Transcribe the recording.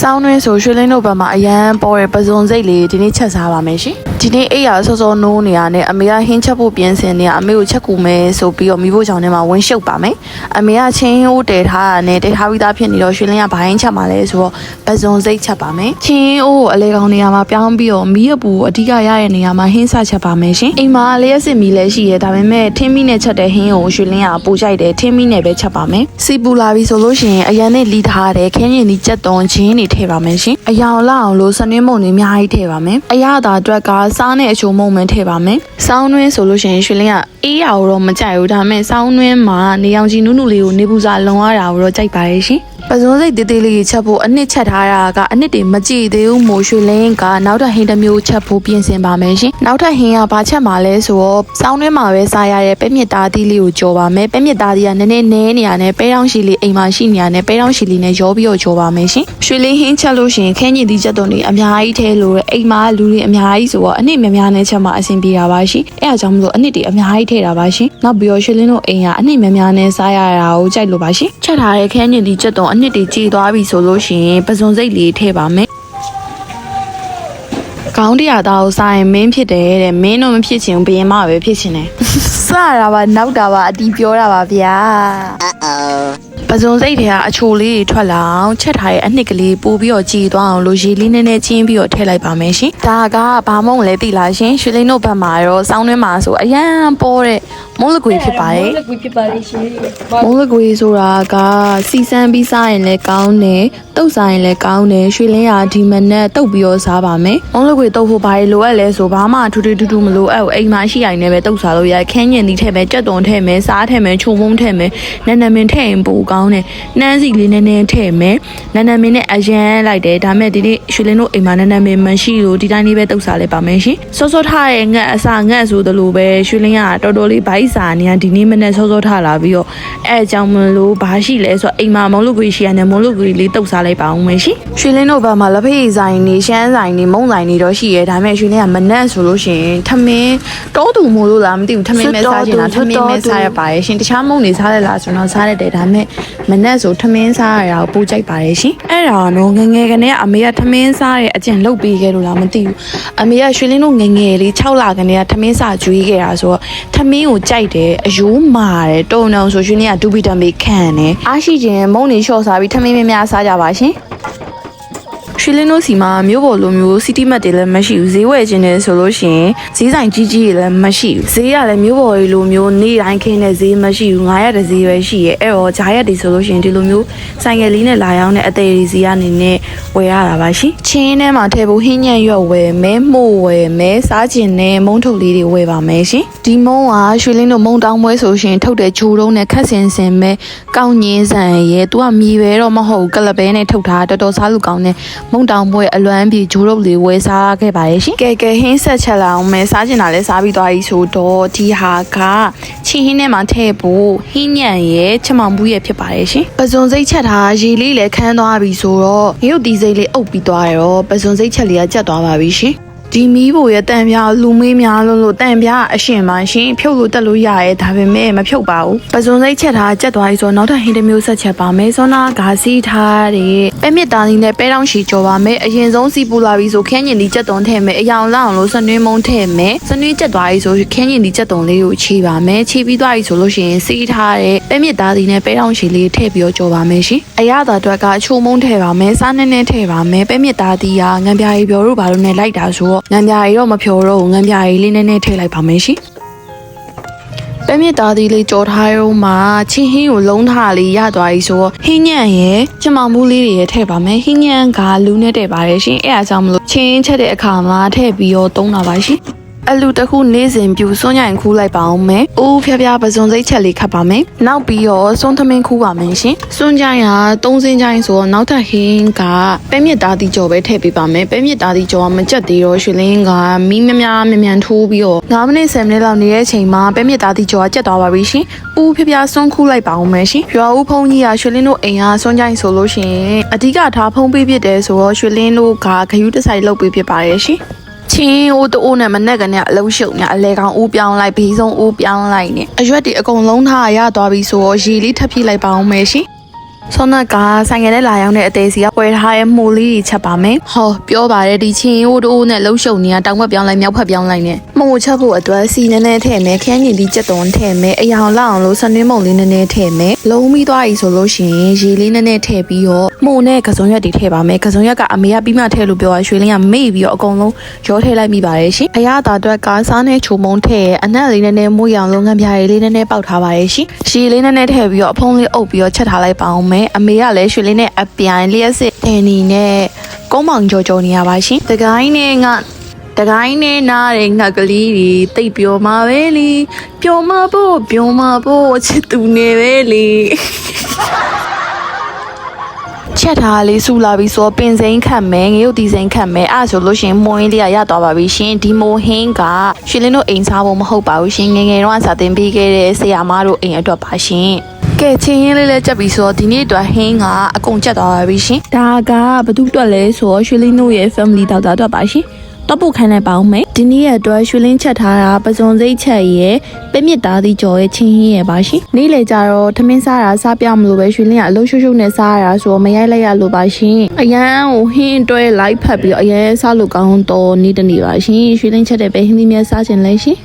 စောင်းတွင်းဆိုရွှေလင်းတို့ဘက်မှာအရန်ပေါ်တဲ့ပဇွန်စိတ်လေးဒီနေ့ချက်စားပါမယ်ရှင်ဒီနေ့အိယာစောစောနိုးနေရနဲ့အမေကဟင်းချက်ဖို့ပြင်ဆင်နေရအမေကိုချက်ကူမယ်ဆိုပြီးတော့မိဖို့ချောင်းထဲမှာဝင်းရှုပ်ပါမယ်အမေကချင်းဟိုးတည်ထားတာနဲ့တည်ထားပြီးသားဖြစ်နေတော့ရွှေလင်းကဘာဟင်းချက်မှာလဲဆိုတော့ပဇွန်စိတ်ချက်ပါမယ်ချင်းဟိုးကိုအလေကောင်နေရာမှာပြောင်းပြီးတော့မီးရပူကိုအဓိကရတဲ့နေရာမှာဟင်းစချက်ပါမယ်ရှင်အိမ်မှာလျှက်စစ်မီလည်းရှိရဲဒါပေမဲ့ထင်းမီနဲ့ချက်တဲ့ဟင်းကိုရွှေလင်းကပိုကြိုက်တယ်ထင်းမီနဲ့ပဲချက်ပါမယ်စီပူလာပြီဆိုလို့ရှိရင်အရန်နဲ့လီထားတဲ့ခင်းရင်ဒီကြက်သွန်ချင်းတွေထည့်ပါမယ်ရှင်အယောင်လောက်အောင်လို့စနွင်းမုံတွေအများကြီးထည့်ပါမယ်အရသာအတွက်ကစားနဲ့အချိုမုံမထည့်ပါမယ်စောင်းနှွင်းဆိုလို့ရှိရင်ရွှေလင်းကအေးရအောင်တော့မကြိုက်ဘူးဒါပေမဲ့စောင်းနှွင်းမှာနေအောင်ကြီးနုနုလေးကိုနေပူစာလုံရတာကိုတော့ကြိုက်ပါတယ်ရှင်ပဇွန်စိတ်တေးသေးလေးကြီးချက်ဖို့အနှစ်ချက်ထားတာကအနှစ်တွေမကြည့်သေးဘူးမို့ရွှေလင်းကနောက်ထပ်ဟင်းတစ်မျိုးချက်ဖို့ပြင်ဆင်ပါမယ်ရှင်နောက်ထပ်ဟင်းကဘာချက်မှာလဲဆိုတော့စောင်းနှွင်းမှာပဲစားရတဲ့ပဲမြစ်သားသီးလေးကိုကြော်ပါမယ်ပဲမြစ်သားသီးကနည်းနည်းနဲနေရနဲ့ပဲတောင်းရှည်လေးအိမ်မှာရှိနေရနဲ့ပဲတောင်းရှည်လေးနဲ့ရောပြီးတော့ကြော်ပါမယ်ရှင်ရွှေလင်းဟင်းချက်လို့ရှိရင်ခင်းညင်သီးချက်သွန်တွေအများကြီးထဲလို့အိမ်မှာလူတွေအများကြီးဆိုတော့အနှစ်များများနဲ့ချက်မှာအဆင်ပြေတာပါရှင်အဲအကြောင်းမလို့အနှစ်တွေအများကြီးထဲတာပါရှင်နောက်ပြီးတော့ရွှေလင်းတို့အိမ်ကအနှစ်များများနဲ့စားရတာကိုကြိုက်လို့ပါရှင်ချက်ထားတဲ့ခင်းညင်သီးချက်သွန်အနှစ်တွေကြည်သွားပြီဆိုလို့ရှိရင်ပဇွန်စိတ်လေးထည့်ပါမယ်ကောင်းတရားသားကိုစားရင်မင်းဖြစ်တယ်တဲ့မင်းတော့မဖြစ်ချင်ဘူးဘယင်မပဲဖြစ်ချင်တယ် စရတာပါနောက်တာပါအတီးပြောတာပါဗျာပဇွန်စိတ်တွေကအချိုလေးတွေထွက်လာအောင်ချက်ထားတဲ့အနှစ်ကလေးပို့ပြီးတော့ကြည်သွားအောင်လို့ရေလေးနည်းနည်းချင်းပြီးတော့ထည့်လိုက်ပါမယ်ရှင်။ဒါကဘာမုံလဲသိလားရှင်။ရွှေလင်းတို့ဘက်မှာရောစောင်းတွင်းမှာဆိုအရန်ပေါ်တဲ့မုံလကွေဖြစ်ပါတယ်လက်ကွေးဖြစ်ပါလိမ့်ရှင်။မုံလကွေဆိုတာကစီစမ်းပြီးစားရင်လည်းကောင်းတယ်။တုတ်စားရင်လည်းကောင်းတယ်။ရွှေလင်းကဒီမနက်တုတ်ပြီးတော့စားပါမယ်။မုံလကွေတုတ်ဖို့ဘာလို့လိုအပ်လဲဆိုဘာမှထူးထူးထူးထူးမလိုအပ်ဘူး။အိမ်မှာရှိရင်လည်းပဲတုတ်စားလို့ရခင်းညင်သီးထည့်မယ်ကြက်သွန်ထည့်မယ်စားထည့်မယ်ချုံမုံထည့်မယ်နန်းနမင်ထည့်ရင်ပိုကောင်းတယ်။နှမ်းစီလေးနည်းနည်းထည့်မယ်။နန်းနမင်နဲ့အရန်လိုက်တယ်ဒါမဲ့ဒီနေ့ရွှေလင်းတို့အိမ်မှာနန်းနမင်မရှိလို့ဒီတိုင်းလေးပဲတုတ်စားလိုက်ပါမယ်ရှင်။စောစောထားရဲ့ငှက်အစာငှက်ဆိုသလိုပဲရွှေလင်းကတော်တော်လေးဘိုက်စာနေရဒီနေ့မနေ့စောစောထားလာပြီးတော့အဲအကြောင်းမလို့ဘာရှိလဲဆိုတော့အိမ်မှာမုံလူကွေရှိရတယ်မုံလူကွေလေးတုတ်စားလိုက်ပါအောင်မယ်ရှင်။ရွှေလင်းတို့ဘက်မှာလက်ဖက်ရည်ဆိုင်နေရှမ်းဆိုင်နေမုံဆိုင်နေတော့ရှိရဲဒါမဲ့ရွှေလင်းကမနက်ဆိုလို့ရှိရင်ထမင်းတောတူမို့လို့လားမသိဘူးထမင်းမဲစားချင်တာထမင်းမဲစားရပါတယ်ရှင်တခြားမုံနေစားရလားဆိုတော့စားရတယ်ဒါမဲ့မနက်ဆိုထမင်းစားရတာကိုပိုကြိုက်ပါတယ်ရှင်အဲ့ဒါတော့ငယ်ငယ်ကနေကအမေကထမင်းစားတဲ့အကျင့်လုပ်ပေးခဲ့လို့လားမသိဘူးအမေကရွှေလင်းတို့ငယ်ငယ်လေး6လကနေကထမင်းစားကျွေးခဲ့တာဆိုတော့ထမင်းကိုကြိုက်တယ်အယိုးမာတယ်တုံတုံဆိုရွှေလင်းကဒူဘီတံမေခံတယ်အားရှိခြင်းမုံနေလျှော့စားပြီးထမင်းများများစားကြပါရှင် ရွှေလင်းတို့စီမှာမြို့ပေါ်လိုမျိုးစီတီမတ်တွေလည်းမရှိဘူးဈေးဝယ်ခြင်းတယ်ဆိုလို့ရှိရင်ဈေးဆိုင်ကြီးကြီးတွေလည်းမရှိဘူးဈေးကလည်းမြို့ပေါ်တွေလိုမျိုးနေ့တိုင်းခင်းတဲ့ဈေးမရှိဘူး900တဲ့ဈေးပဲရှိရဲ့အဲ့တော့ဂျာရက်တွေဆိုလို့ရှိရင်ဒီလိုမျိုးဆိုင်ငယ်လေးနဲ့လာရောက်တဲ့အသေးတွေစီကနေနဲ့ဝယ်ရတာပါရှင်ချင်းထဲမှာထည့်ဖို့ဟင်းညံ့ရွက်ဝယ်မဲမှုတ်ဝယ်မဲစားကျင်နဲ့မုံထုတ်လေးတွေဝယ်ပါမယ်ရှင်ဒီမုံကရွှေလင်းတို့မုံတောင်းပွဲဆိုရှင်ထုတ်တဲ့ဂျိုးတုံးနဲ့ခက်စင်စင်ပဲကောင်းညင်းဆန်ရဲ့သူကမြေပဲတော့မဟုတ်ဘူးကလပဲနဲ့ထုတ်ထားတော်တော်စားလို့ကောင်းတဲ့မုံတောင်ပွဲအလွမ်းပြေဂျိုးရုပ်လေးဝယ်စားခဲ့ပါရဲ့ရှင်ကဲကဲဟင်းဆက်ချက်လာအောင်မယ်စားကျင်တာလဲစားပြီးသွားပြီဆိုတော့ဒီဟာကချီဟင်းထဲမှာထည့်ဖို့ဟင်းညံ့ရဲ့ချက်မောင်ဘူးရဲ့ဖြစ်ပါရဲ့ရှင်ပဇွန်စိတ်ချက်ထားရေလေးလည်းခန်းသွားပြီဆိုတော့ရုပ်ဒီစိတ်လေးအုပ်ပြီးသွားရောပဇွန်စိတ်ချက်လေးကကြက်သွားပါပြီရှင် ဒီမီးဖို့ရတန်ပြားလူမေးများလို့လို့တန်ပြားအရှင်ပါရှင်ဖြုတ်လို့တက်လို့ရရဲဒါပေမဲ့မဖြုတ်ပါဘူးပဇွန်စိတ်ချက်ထားကြက်သွားပြီဆိုတော့နောက်ထပ်ဟင်းတစ်မျိုးဆက်ချက်ပါမယ်စောနာဂါစီထားတဲ့ပဲမြစ်သားလေးနဲ့ပဲတောင်းရှည်ကြော်ပါမယ်အရင်ဆုံးစီပူလာပြီဆိုခင်းညင်ဒီကြက်သွန်ထည့်မယ်အယောင်လောက်အောင်လို့စနွေးမုံထည့်မယ်စနွေးကြက်သွားပြီဆိုခင်းညင်ဒီကြက်သွန်လေးကိုခြေပါမယ်ခြေပြီးသွားပြီဆိုလို့ရှိရင်စီးထားတဲ့ပဲမြစ်သားလေးနဲ့ပဲတောင်းရှည်လေးထည့်ပြီးတော့ကြော်ပါမယ်ရှင်အရသာအတွက်ကအချိုမုံထည့်ပါမယ်စားနည်းနည်းထည့်ပါမယ်ပဲမြစ်သားတီးကငံပြာရီပြောလို့ဘာလို့နဲ့လိုက်တာဆိုတော့ငံပြာရီတော့မဖြောတော့ဘူးငံပြာရီလေးနည်းနည်းထည့်လိုက်ပါမယ်ရှင်ပဲမြစ်သားသီးလေးကြော်ထားရုံမှာချင်းဟင်းကိုလုံးထားလေးရသွားပြီဆိုတော့ဟင်းညံ့ရဲ့ချမောင်မူးလေးတွေရဲ့ထည့်ပါမယ်ဟင်းညံ့ကလူနဲ့တည့်ပါတယ်ရှင်အဲအားကြောင့်မလို့ချင်းချက်တဲ့အခါမှာထည့်ပြီးတော့သုံးတာပါရှင် အလူတစ်ခုနေ့စဉ်ပြူစွန့်ညင်ခူးလိုက်ပါအောင်မယ်။အိုးဖျားဖျားပစုံစိတ်ချက်လေးခတ်ပါမယ်။နောက်ပြီးတော့စွန့်သမင်းခူးပါမယ်ရှင်။စွန့်ကြိုင်ကသုံးစင်းကြိုင်ဆိုတော့နောက်ထပ်ဟင်းကပဲမြစ်သားတီကြော်ပဲထည့်ပေးပါမယ်။ပဲမြစ်သားတီကြော်ကမကြက်သေးတော့ရွှေလင်းကမီးမများမမြန်ထိုးပြီးတော့9မိနစ်10မိနစ်လောက်နေတဲ့အချိန်မှာပဲမြစ်သားတီကြော်ကကြက်သွားပါပြီရှင်။ဦးဖျားဖျားစွန့်ခူးလိုက်ပါအောင်မယ်ရှင်။ရွာဦးဖုန်းကြီးကရွှေလင်းတို့အိမ်ကစွန့်ကြိုင်ဆိုလို့ရှိရင်အဓိကထားဖုံးပေးဖြစ်တယ်ဆိုတော့ရွှေလင်းတို့ကဂယူးတစ်ဆိုင်လုပ်ပေးဖြစ်ပါရဲ့ရှင်။ ချင်းအိုးတိုးနဲ့မနဲ့ကနေအလုံးရှုံညအလဲကောင်ဦးပြောင်းလိုက်ဘေးဆုံးဦးပြောင်းလိုက်နဲ့အရွက်တွေအကုန်လုံးထားရသွားပြီဆိုတော့ရေလေးထပ်ပြလိုက်ပါအောင်မယ်ရှင် ဆောနကဆိုင်ငယ်နဲ့လာရောက်တဲ့အသေးစီကဝယ်ထားတဲ့မိုးလေးတွေချက်ပါမယ်ဟောပြောပါတယ်ဒီချင်းဟိုတိုးနဲ့လှုပ်ရှုပ်နေတာတောင်ဘက်ပြောင်းလိုက်မြောက်ဘက်ပြောင်းလိုက်နဲ့မိုးချက်ဖို့အတွက်စီနည်းနည်းထည့်မယ်ခရမ်းညင်ပြီးကြက်သွန်ထည့်မယ်အယောင်လောက်အောင်လို့ဆနွင်းမုံလေးနည်းနည်းထည့်မယ်လုံးပြီးသွားပြီဆိုလို့ရှိရင်ရေလေးနည်းနည်းထည့်ပြီးတော့မိုးနဲ့ကစုံရက်တွေထည့်ပါမယ်ကစုံရက်ကအမေကပြီးမှထည့်လို့ပြောတာရွှေလင်းကမေ့ပြီးတော့အကုန်လုံးရောထည့်လိုက်မိပါတယ်ရှင်အရသာအတွက်ကစားနဲ့ချိုမုံထည့်အနက်လေးနည်းနည်းမိုးရောင်လုံးငံပြားလေးနည်းနည်းပေါက်ထားပါတယ်ရှင်ရေလေးနည်းနည်းထည့်ပြီးတော့အဖုံးလေးအုပ်ပြီးတော့ချက်ထားလိုက်ပါအောင်မယ်အမေကလည်းရွှေလင်းနဲ့အပြိုင်လျှက်စစ်တင်နေနဲ့ကုန်းမောင်ကြော်ကြော်နေရပါရှင်တကိုင်းနဲ့ငါတကိုင်းနဲ့နားတဲ့ငှက်ကလေးတွေတိတ်ပြောမှာပဲလေပြောမှာဖို့ပြောမှာဖို့ချစ်သူနေပဲလေချက်ထားလေးဆူလာပြီးဆိုပင်စိမ့်ခတ်မယ်ငရုတ်တီစိမ့်ခတ်မယ်အဲ့ဒါဆိုလို့ရှရင်မွင်းလေးကရသွားပါပြီရှင်ဒီမိုဟင်းကရွှေလင်းတို့အိမ်စားဖို့မဟုတ်ပါဘူးရှင်ငယ်ငယ်တော့စာတင်ပေးခဲ့တဲ့ဆရာမတို့အိမ်အတွက်ပါရှင် ကဲချင်းရင်းလေးလေးကြက်ပြီးဆိုတော့ဒီနေ့အတွက်ဟင်းကအကုန်ကြက်သွားပါပြီရှင်ဒါကဘသူအတွက်လဲဆိုတော့ရွှေလင်းတို့ရဲ့ family တောက်တာအတွက်ပါရှင်တော့ပုတ်ခိုင်းလိုက်ပါအောင်မယ်ဒီနေ့ရဲ့အတွက်ရွှေလင်းချက်ထားတာပစုံစိတ်ချက်ရဲ့ပဲမြစ်သားသီးကြော်ရဲ့ချင်းဟင်းရဲ့ပါရှင်နေ့လေကြတော့ထမင်းစားတာစားပြမလို့ပဲရွှေလင်းကအလုံးရှုပ်ရှုပ်နဲ့စားရတာဆိုတော့မရိုက်လိုက်ရလို့ပါရှင်အရန်ကိုဟင်းတွဲလိုက်ဖက်ပြီးတော့အရန်စားလို့ကောင်းတော့နေ့တစ်နေ့ပါရှင်ရွှေလင်းချက်တဲ့ပဲဟင်းသီးများစားခြင်းလဲရှင်